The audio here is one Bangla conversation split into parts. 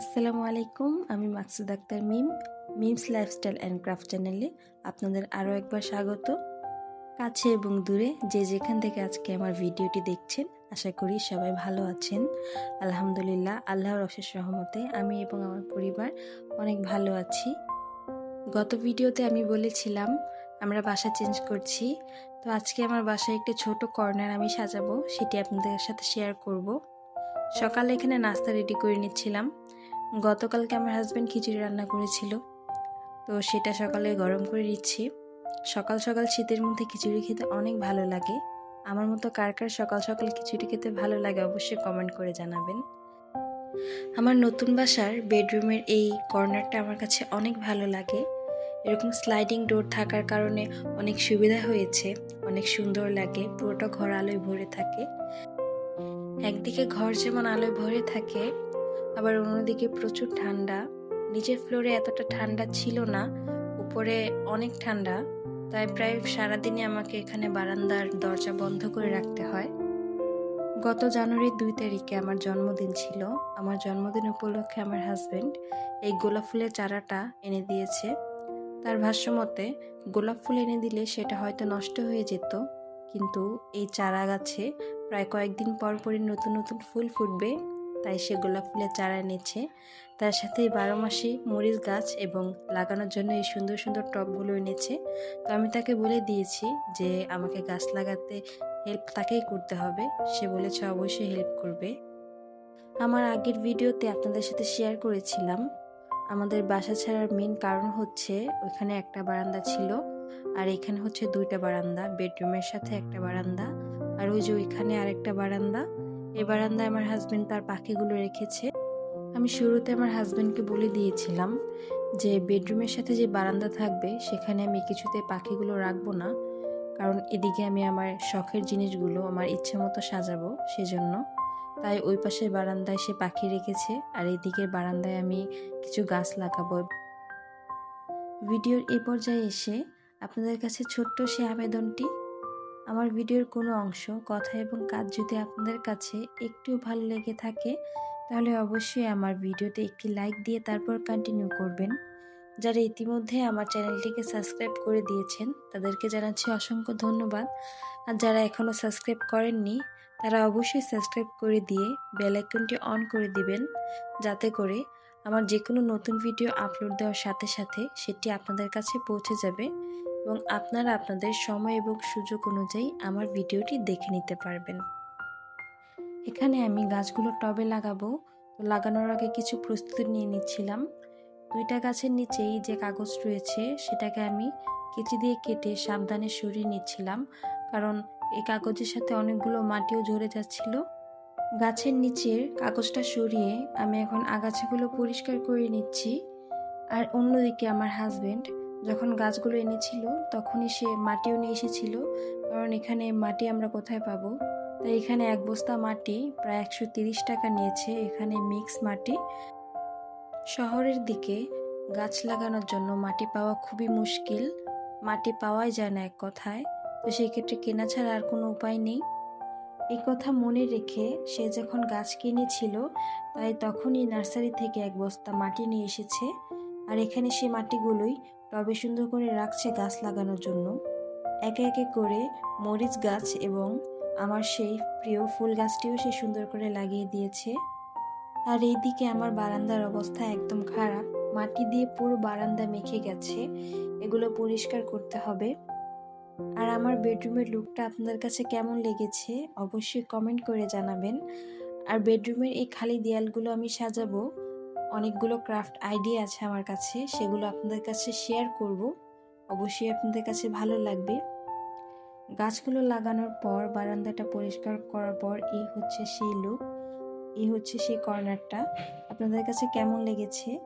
আসসালামু আলাইকুম, আমি Maksud Akter Mim, Mim's lifestyle and craft চ্যানেলে আপনাদের আরও একবার স্বাগত। কাছে এবং দূরে যে যেখান থেকে আজকে আমার ভিডিওটি দেখছেন, আশা করি সবাই ভালো আছেন। আলহামদুলিল্লাহ, আল্লাহর অশেষ রহমতে আমি এবং আমার পরিবার অনেক ভালো আছি। গত ভিডিওতে আমি বলেছিলাম, আমরা বাসা চেঞ্জ করছি। তো আজকে আমার বাসায় একটা ছোট কর্নার আমি সাজাবো, সেটি আপনাদের সাথে শেয়ার করব। সকালে এখানে নাস্তা রেডি করে নিচ্ছিলাম। গতকালকে আমার হাজব্যান্ড খিচুড়ি রান্না করেছিল। তো সেটা সকালে গরম করে নিচ্ছি। সকাল সকাল শীতের মধ্যে খিচুড়ি খেতে অনেক ভালো লাগে। আমার মতো কার কার সকাল সকাল খিচুড়ি খেতে ভালো লাগে অবশ্যই কমেন্ট করে জানাবেন। আমার নতুন বাসার বেডরুমের এই কর্নারটা আমার কাছে অনেক ভালো লাগে। এরকম স্লাইডিং ডোর থাকার কারণে অনেক সুবিধা হয়েছে, অনেক সুন্দর লাগে, পুরোটা ঘর আলোয় ভরে থাকে। একদিকে ঘর যেমন আলোয় ভরে থাকে আবার অন্যদিকে প্রচুর ঠান্ডা। নিচের ফ্লোরে এতটা ঠান্ডা ছিল না, উপরে অনেক ঠান্ডা, তাই প্রায় সারাদিনই আমাকে এখানে বারান্দার দরজা বন্ধ করে রাখতে হয়। গত জানুয়ারির দুই তারিখে আমার জন্মদিন ছিল। আমার জন্মদিন উপলক্ষে আমার হাজব্যান্ড এই গোলাপ ফুলের চারাটা এনে দিয়েছে। তার ভাষ্যমতে, গোলাপ ফুল এনে দিলে সেটা হয়তো নষ্ট হয়ে যেত, কিন্তু এই চারা গাছে প্রায় কয়েকদিন পর পরই নতুন নতুন ফুল ফুটবে। তাই সে গোলাপ ফুলের চারা এনেছে। তার সাথে বারো মাসে মরিচ গাছ এবং লাগানোর জন্য এই সুন্দর সুন্দর টবগুলো এনেছে। তো আমি তাকে বলে দিয়েছি যে আমাকে গাছ লাগাতে হেল্প তাকেই করতে হবে। সে বলেছে অবশ্যই হেল্প করবে। আমার আগের ভিডিওতে আপনাদের সাথে শেয়ার করেছিলাম। আমাদের বাসা ছাড়ার মেন কারণ হচ্ছে ওইখানে একটা বারান্দা ছিল আর এখানে হচ্ছে দুইটা বারান্দা বেডরুমের সাথে একটা বারান্দা আর ওই যে ওইখানে আরেকটা বারান্দা। এই বারান্দায় আমার হাজব্যান্ড তার পাখিগুলো রেখেছে। আমি শুরুতে আমার হাজব্যান্ডকে বলে দিয়েছিলাম যে, বেডরুমের সাথে যে বারান্দা থাকবে, সেখানে আমি কিছুতে পাখিগুলো রাখব না। কারণ এদিকে আমি আমার শখের জিনিসগুলো, আমার ইচ্ছে মতো সাজাবো সেজন্য। তাই ওই পাশের বারান্দায় সে পাখি রেখেছে আর এই দিকের বারান্দায় আমি কিছু গাছ লাগাবো। ভিডিওর এ পর্যায়ে এসে আপনাদের কাছে ছোট্ট সে আবেদনটি আমার ভিডিওর কোনো অংশ, কথা এবং কাজ যদি আপনাদের কাছে একটু ভালো লেগে থাকে, তাহলে অবশ্যই আমার ভিডিওতে একটি লাইক দিয়ে তারপর কন্টিনিউ করবেন। যারা ইতিমধ্যে আমার চ্যানেলটিকে সাবস্ক্রাইব করে দিয়েছেন, তাদেরকে জানাচ্ছি অসংখ্য ধন্যবাদ। আর যারা এখনও সাবস্ক্রাইব করেননি, তারা অবশ্যই সাবস্ক্রাইব করে দিয়ে বেল আইকনটি অন করে দিবেন, যাতে করে আমার যে কোনো নতুন ভিডিও আপলোড দেওয়ার সাথে সাথে সেটি আপনাদের কাছে পৌঁছে যাবে এবং আপনারা আপনাদের সময় এবং সুযোগ অনুযায়ী আমার ভিডিওটি দেখে নিতে পারবেন। এখানে আমি গাছগুলো টবে লাগাবো। তো লাগানোর আগে কিছু প্রস্তুতি নিয়ে নিচ্ছিলাম। দুইটা গাছের নিচেই যে কাগজ রয়েছে সেটাকে আমি কেচি দিয়ে কেটে সাবধানে সরিয়ে নিচ্ছিলাম। কারণ এই কাগজের সাথে অনেকগুলো মাটিও ঝরে যাচ্ছিল। গাছের নিচের কাগজটা সরিয়ে আমি এখন আগাছাগুলো পরিষ্কার করে নিচ্ছি। আর অন্যদিকে আমার হাজবেন্ড যখন গাছগুলো এনেছিল, তখনই সে মাটিও নিয়ে এসেছিল। কারণ এখানে মাটি আমরা কোথায় পাবো? তাই এখানে এক বস্তা মাটি, প্রায় একশো তিরিশ টাকা নিয়েছে এখানে মিক্স মাটি। শহরের দিকে গাছ লাগানোর জন্য মাটি পাওয়া খুবই মুশকিল। মাটি পাওয়াই যায় না এক কথায়। তো সেই ক্ষেত্রে কেনা ছাড়া আর কোনো উপায় নেই। এই কথা মনে রেখে সে যখন গাছ কিনেছিল, তাই তখনই নার্সারি থেকে এক বস্তা মাটি নিয়ে এসেছে। আর এখানে সে মাটিগুলোই টবে সুন্দর করে রাখছে গাছ লাগানোর জন্য। একে একে করে মরিচ গাছ এবং আমার সেই প্রিয় ফুল গাছটিও সে সুন্দর করে লাগিয়ে দিয়েছে। আর এইদিকে আমার বারান্দার অবস্থা একদম খারাপ। মাটি দিয়ে পুরো বারান্দা মেখে গেছে। এগুলো পরিষ্কার করতে হবে। আর আমার বেডরুমের লুকটা আপনাদের কাছে কেমন লেগেছে অবশ্যই কমেন্ট করে জানাবেন। আর বেডরুমের এই খালি দেয়ালগুলো আমি সাজাবো, অনেকগুলো ক্রাফট আইডিয়া আছে আমার কাছে, সেগুলো আপনাদের কাছে শেয়ার করব। অবশ্যই আপনাদের কাছে ভালো লাগবে। গাছগুলো লাগানোর পর, বারান্দাটা পরিষ্কার করার পর, এই হচ্ছে সেই লুক এই হচ্ছে সেই কর্নারটা আপনাদের কাছে কেমন লেগেছে?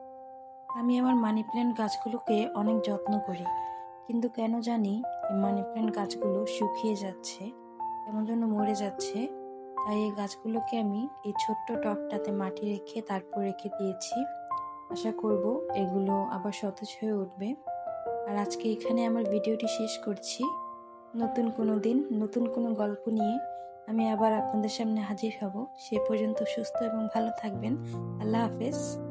আমি আমার মানি প্ল্যান্ট গাছগুলোকে অনেক যত্ন করি। কিন্তু কেন জানি মানি প্ল্যান্ট গাছগুলো শুকিয়ে যাচ্ছে, কেমন যেন মরে যাচ্ছে। তাই এই গাছগুলোকে আমি এই ছোট্ট টবটাতে মাটি রেখে তারপর রেখে দিয়েছি। আশা করব এগুলো আবার সতেজ হয়ে উঠবে। আর আজকে এখানে আমার ভিডিওটি শেষ করছি। নতুন কোনো দিন, নতুন কোনো গল্প নিয়ে আমি আবার আপনাদের সামনে হাজির হব। সে পর্যন্ত সুস্থ এবং ভালো থাকবেন। আল্লাহ হাফেজ।